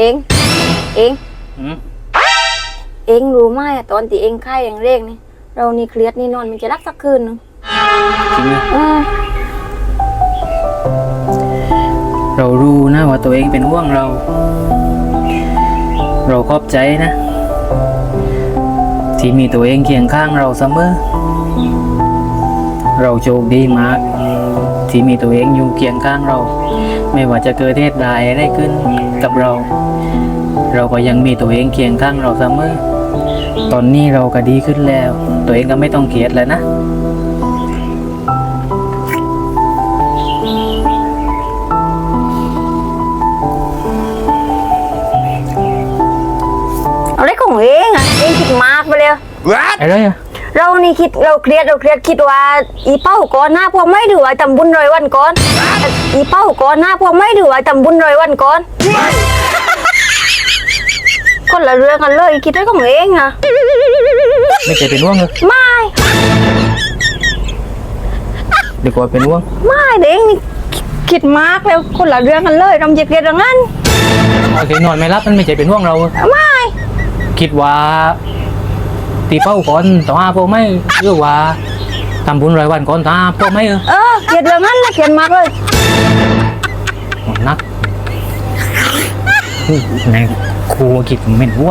เองเองอืมเองรู้ไหมอะตอนที่เองไข้อย่างเร่งนี่เรานี่เครียดนี่นอนมันจะรักสักคืนหนึงจริงนะอืมเรารู้นะว่าตัวเองเป็นห่วงเรา เราขอบใจนะ ที่มีตัวเองเคียงข้างเราเสมอ เราโชคดีมาก ที่มีตัวเองอยู่เคียงข้างเรา ไม่ว่าจะเกิดเหตุใดอะไรขึ้นกับเรา เราก็ยังมีตัวเองเคียงข้างเราเสมอตอนนี้เราก็ดีขึ้นแล้ว ตัวเองก็ไม่ต้องเครียดแล้วนะเอาได้ของเองอะเองคิดมากไปเลยอะไรอะเรานี่คิดเราเครียดเราเครียดคิดว่า อีเป้าก่อนหน้าพวกไม่ถือว่าทำบุญร้อยวันก่อน อีเป้าก่อนหน้าพวกไม่ถือว่าทำบุญร้อยวันก่อน คนละเรื่องกันเลยคิดได้ของเองอะไม่ใช่เป็นห่วงเลยไม่ดีกว่าเป็นห่วงไม่เด็กนี่คิดมากแล้วคนละเรื่องกันเลยเราจะเกลียดเรื่องนั้นโอเคนอนไม่รับมันไม่ใช่เป็นห่วงเรา ไม่คิดว่า ตีเป้าก่อนต่อห้าพวกไม่หรือว่า ทำบุญรายวันก่อนต่อห้าพวกไม่เออเออเกลียดเรื่องนั้นนะเกลียดมากเลยนักในครูคิดเหม็นหัว